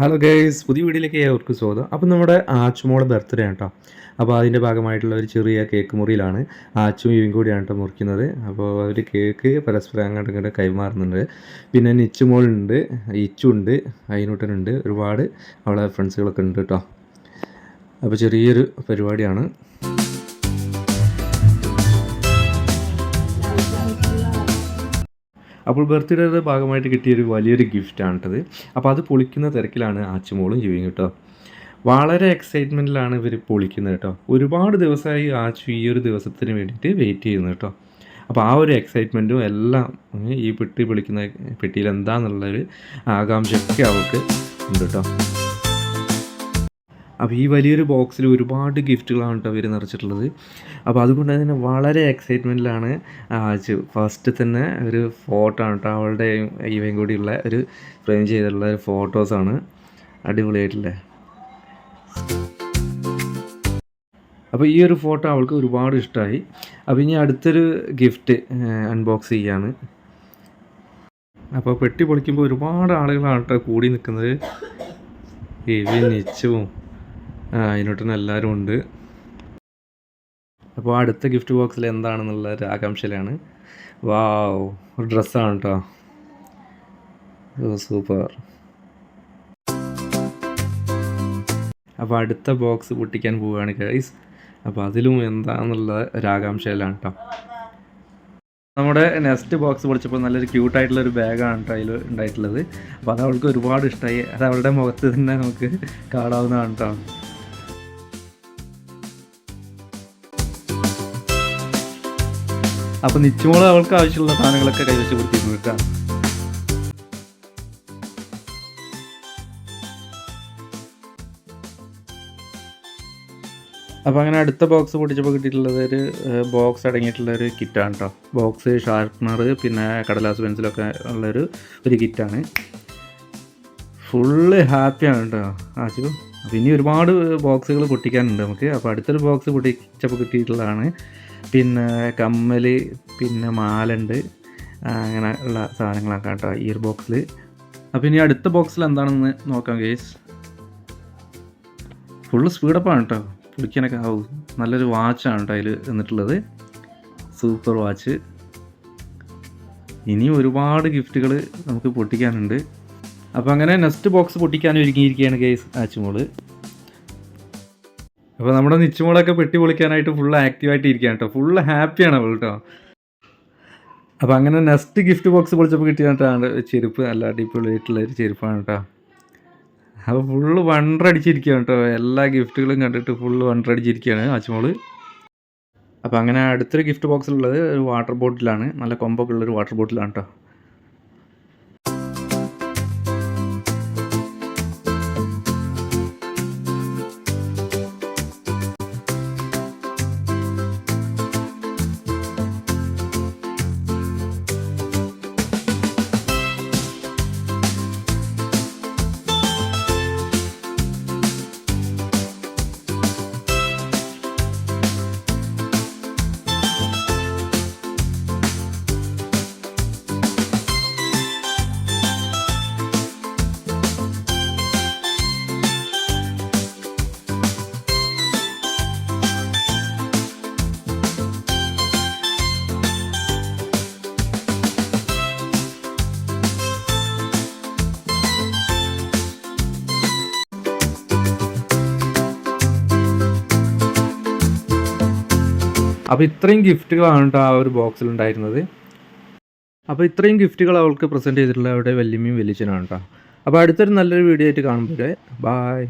Hello guys പുതിയ വീഡിയോയിലേക്ക് ഏവർക്കും സ്വാഗതം. അപ്പം നമ്മുടെ ആച്ചുമോളെ ബർത്ത്ഡേ ആണ് കേട്ടോ അപ്പോൾ അതിന്റെ ഭാഗമായിട്ടുള്ള ഒരു ചെറിയ കേക്ക് മുറിയിലാണ് ആച്ചും ഇവയും കൂടിയാണ് കേട്ടോ മുറിക്കുന്നത്. അപ്പോൾ അവർ കേക്ക് പരസ്പരം അങ്ങോട്ട് ഇങ്ങോട്ട് കൈമാറുന്നുണ്ട്. പിന്നെ നിച്ചുമോളുണ്ട് ഇച്ചുണ്ട് അയിനൂട്ടനുണ്ട് ഒരുപാട് അവളെ ഫ്രണ്ട്സുകളൊക്കെ ഉണ്ട് കേട്ടോ അപ്പോൾ ചെറിയൊരു പരിപാടിയാണ്. അപ്പോൾ ബർത്ത്ഡേയുടെ ഭാഗമായിട്ട് കിട്ടിയൊരു വലിയൊരു ഗിഫ്റ്റാണ് കേട്ടത് അപ്പോൾ അത് പൊളിക്കുന്ന തിരക്കിലാണ് ആച്ചുമോളും ജീവിയും കേട്ടോ. വളരെ എക്സൈറ്റ്മെന്റിലാണ് ഇവർ പൊളിക്കുന്നത് കേട്ടോ. ഒരുപാട് ദിവസമായി ആച്ചു ഈ ഒരു ദിവസത്തിന് വേണ്ടിയിട്ട് വെയിറ്റ് ചെയ്യുന്നു കേട്ടോ. അപ്പോൾ ആ ഒരു എക്സൈറ്റ്മെന്റും എല്ലാം ഈ പെട്ടി പൊളിക്കുന്ന പെട്ടിയിൽ എന്താണെന്നുള്ളൊരു ആകാംക്ഷയൊക്കെ അവൾക്ക് ഉണ്ട് കേട്ടോ. അപ്പോൾ ഈ വലിയൊരു ബോക്സിൽ ഒരുപാട് ഗിഫ്റ്റുകളാണ് കേട്ടോ ഇവർ നിറച്ചിട്ടുള്ളത്. അപ്പോൾ അതുകൊണ്ട് തന്നെ വളരെ എക്സൈറ്റ്മെന്റിലാണ് ഫസ്റ്റ് തന്നെ ഒരു ഫോട്ടോ ആണ് കേട്ടോ അവളുടെ ഇവയും കൂടിയുള്ള ഒരു ഫ്രെയിം ചെയ്തിട്ടുള്ള ഒരു ഫോട്ടോസാണ് അടിപൊളിയായിട്ടില്ലേ? അപ്പോൾ ഈ ഒരു ഫോട്ടോ അവൾക്ക് ഒരുപാട് ഇഷ്ടമായി അപ്പോൾ ഇനി അടുത്തൊരു ഗിഫ്റ്റ് അൺബോക്സ് ചെയ്യാണ്. അപ്പോൾ പെട്ടി പൊളിക്കുമ്പോൾ ഒരുപാട് ആളുകളാണ് കേട്ടോ കൂടി നിൽക്കുന്നത് ഇവ നിച്ചവും. അതിനോട്ടന് എല്ലാവരും ഉണ്ട്. അപ്പോൾ അടുത്ത ഗിഫ്റ്റ് ബോക്സിൽ എന്താണെന്നുള്ള ഒരു ആകാംക്ഷയിലാണ്. വാവ് ഒരു ഡ്രസ്സാണ് കേട്ടോ സൂപ്പർ. അപ്പോൾ അടുത്ത ബോക്സ് പൊട്ടിക്കാൻ പോവുകയാണ് ഗൈസ് അപ്പോൾ അതിലും എന്താണെന്നുള്ള ഒരു ആകാംക്ഷയിലാണ് കേട്ടോ നമ്മുടെ നെക്സ്റ്റ് ബോക്സ് പൊളിച്ചപ്പോൾ നല്ലൊരു ക്യൂട്ടായിട്ടുള്ള ഒരു ബാഗാണ് കേട്ടോ അതിൽ ഉണ്ടായിട്ടുള്ളത്. അപ്പോൾ അത് അവൾക്ക് ഒരുപാട് ഇഷ്ടമായി അത് അവളുടെ മുഖത്ത് തന്നെ നമുക്ക് കാണാവുന്നതാണ് കേട്ടോ അപ്പോൾ നിച്ചുമോൾ അവൾക്ക് ആവശ്യമുള്ള സാധനങ്ങളൊക്കെ കൈവശം കൊടുത്തിരുന്നു കേട്ടോ. അപ്പോൾ അങ്ങനെ അടുത്ത ബോക്സ് പൊട്ടിച്ചപ്പോൾ കിട്ടിയിട്ടുള്ളത് ഒരു ബോക്സ് അടങ്ങിയിട്ടുള്ള ഒരു കിറ്റാണ് കേട്ടോ ബോക്സ് ഷാർപ്പനർ പിന്നെ കടലാസ് പെൻസിലൊക്കെ ഉള്ളൊരു ഒരു കിറ്റാണ് ഫുള്ള് ഹാപ്പിയാണ് കേട്ടോ ആച്ചു അപ്പോൾ ഇനി ഒരുപാട് ബോക്സുകൾ പൊട്ടിക്കാനുണ്ട് നമുക്ക്. അപ്പോൾ അടുത്തൊരു ബോക്സ് പൊട്ടിച്ചപ്പോൾ കിട്ടിയിട്ടുള്ളതാണ്. പിന്നെ കമ്മൽ പിന്നെ മാലുണ്ട് അങ്ങനെ ഉള്ള സാധനങ്ങളൊക്കെ കേട്ടോ ഒരു ബോക്സിൽ അപ്പോൾ ഇനി അടുത്ത ബോക്സിൽ എന്താണെന്ന് നോക്കാം കേസ് ഫുള്ള് സ്പീഡപ്പാണ് കേട്ടോ. പൊളിക്കാനൊക്കെ ആവും. നല്ലൊരു വാച്ചാണ് കേട്ടോ അതിൽ എന്നിട്ടുള്ളത് സൂപ്പർ വാച്ച് ഇനിയും ഒരുപാട് ഗിഫ്റ്റുകൾ നമുക്ക് പൊട്ടിക്കാനുണ്ട്. അപ്പോൾ അങ്ങനെ നെക്സ്റ്റ് ബോക്സ് പൊട്ടിക്കാൻ ഒരുങ്ങിയിരിക്കുകയാണ് ഗേസ് ആച്ചുമോൾ അപ്പോൾ നമ്മുടെ നിച്ചുമോളൊക്കെ പെട്ടി പൊളിക്കാനായിട്ട് ഫുൾ ആക്റ്റീവായിട്ട് ഇരിക്കുകയാണ് കേട്ടോ ഫുള്ള് ഹാപ്പിയാണ് അവൾ കേട്ടോ അപ്പോൾ അങ്ങനെ നെക്സ്റ്റ് ഗിഫ്റ്റ് ബോക്സ് പൊളിച്ചപ്പോൾ കിട്ടിയാണ് ചെരുപ്പ് നല്ല അടിപൊളിയായിട്ടുള്ള ഒരു ചെരുപ്പാണ് കേട്ടോ അപ്പോൾ ഫുള്ള് വണ്ടടിച്ചിരിക്കുകയാണ് കേട്ടോ എല്ലാ ഗിഫ്റ്റുകളും കണ്ടിട്ട് ഫുള്ള് വണ്ടടിച്ചിരിക്കുകയാണ് ആച്ചുമോൾ അപ്പോൾ അങ്ങനെ അടുത്തൊരു ഗിഫ്റ്റ് ബോക്സിലുള്ളത് ഒരു വാട്ടർ ബോട്ടിലാണ് നല്ല കൊമ്പൊക്കെ ഉള്ളൊരു വാട്ടർ ബോട്ടിലാണ് കേട്ടോ അപ്പോൾ ഇത്രയും ഗിഫ്റ്റുകളാണ് കേട്ടോ ആ ഒരു ബോക്സിൽ ഉണ്ടായിരുന്നത്. അപ്പോൾ ഇത്രയും ഗിഫ്റ്റുകൾ അവൾക്ക് പ്രസന്റ് ചെയ്തിട്ടുള്ള അവിടെ വല്യമ്മയും വലിയച്ഛനാണ് കേട്ടോ. അപ്പോൾ അടുത്തൊരു നല്ലൊരു വീഡിയോ ആയിട്ട് കാണുമ്പോൾ ബായ്